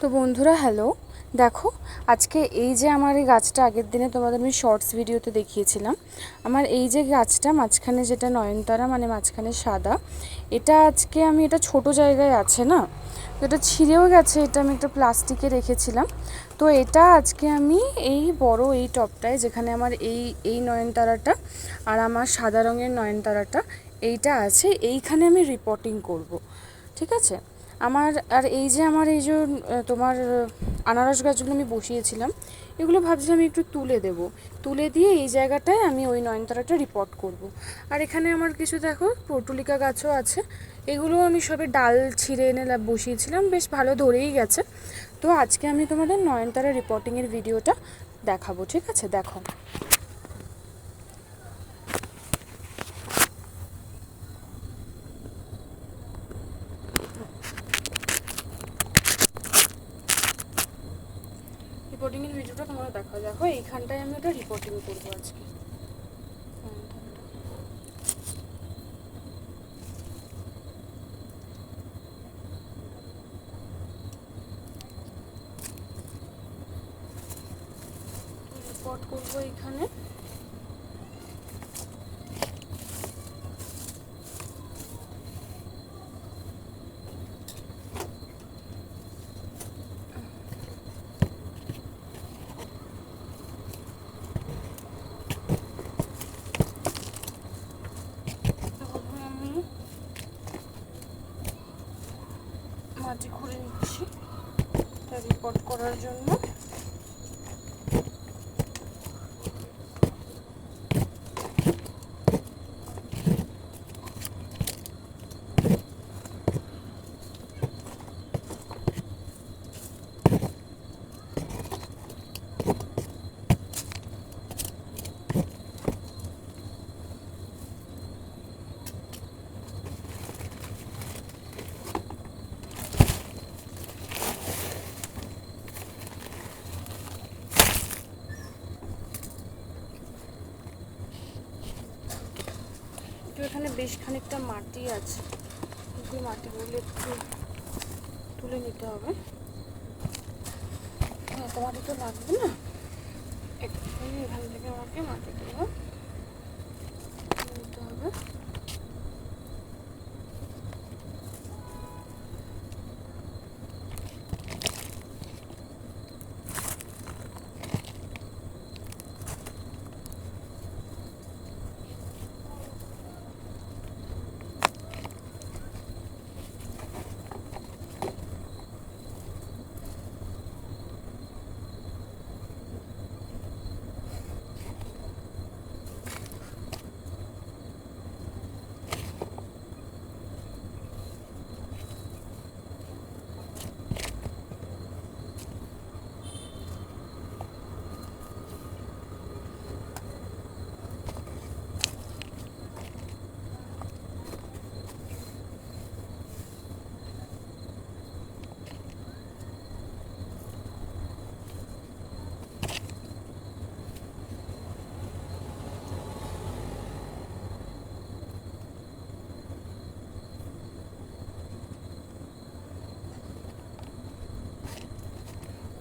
তো বন্ধুরা হ্যালো দেখো, আজকে এই যে আমার এই গাছটা, আগের দিনে তোমাদের আমি শর্টস ভিডিওতে দেখিয়েছিলাম। আমার এই যে গাছটা, মাঝখানে যেটা নয়নতারা মানে মাঝখানে সাদা, এটা আজকে আমি, এটা ছোট জায়গায় আছে না? এটা ছিঁড়েও গেছে, এটা আমি একটা প্লাস্টিকে রেখেছিলাম। তো এটা আজকে আমি এই বড় এই টপটায়, যেখানে আমার এই এই নয়নতারাটা আর আমার সাদা রঙের নয়নতারাটা, এইটা আছে, এইখানে আমি রিপোর্টিং করব। ঠিক আছে? আমার, আর এই যে আমার এই যে তোমার আনারস গাছগুলো আমি বসিয়েছিলাম, এগুলো ভাবছি আমি একটু তুলে দেব। তুলে দিয়ে এই জায়গাটায় আমি ওই নয়নতারাটা রিপোর্ট করব। আর এখানে আমার কিছু দেখো, পটুলিকা গাছও আছে। এগুলো আমি সবে ডাল ছিঁড়ে এনে বসিয়েছিলাম, বেশ ভালো ধরেই গেছে। তো আজকে আমি তোমাদের নয়নতারা রিপোর্টিংয়ের ভিডিওটা দেখাবো, ঠিক আছে? দেখো। রিপোর্টিংয়ের ভিডিওটা তোমরা দেখো দেখো এইখানটায় আমি ওটা রিপোর্টিং করব আজকে। রিপোর্ট করব এখানে তারপরে আমি মাটি খুঁড়ে নিচ্ছি। এটা রিপোর্ট করার জন্য। এখানে বেশ খানিকটা মাটি আছে। কিন্তু মাটিগুলো একটু তুলে নিতে হবে। হ্যাঁ তো মাটি তো লাগবে না? একটুখানি এখান থেকে আমাকে মাটিগুলো তুলে নিতে হবে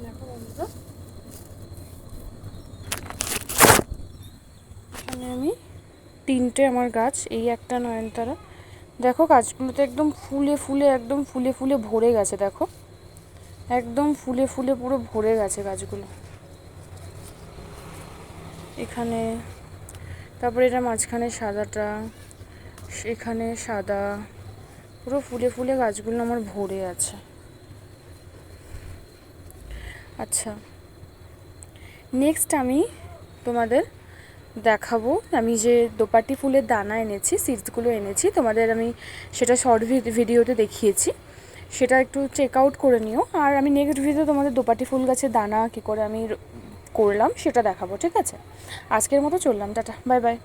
দেখো এখানে আমি তিনটে আমার গাছ, এই একটা নয়নতারা। দেখো গাছগুলোতে একদম ফুলে ফুলে, একদম ফুলে ফুলে ভরে গেছে, দেখো। একদম ফুলে ফুলে পুরো ভরে গেছে গাছগুলো। এখানে, তারপরে এটা মাঝখানে সাদাটা, এখানে সাদা, পুরো ফুলে ফুলে গাছগুলো আমার ভরে আছে। আচ্ছা। নেক্সট আমি তোমাদের দেখাবো। আমি যে দোপাটি ফুলের দানা এনেছি সিডসগুলো এনেছি, তোমাদের আমি সেটা শর্ট ভিডিওতে দেখিয়েছি। সেটা একটু চেক আউট করে নিও। আর আমি নেক্সট ভিডিও তোমাদের দোপাটি ফুল গাছের দানা কী করে আমি করলাম, সেটা দেখাবো, ঠিক আছে? আজকের মতো চললাম, টাটা বাই বাই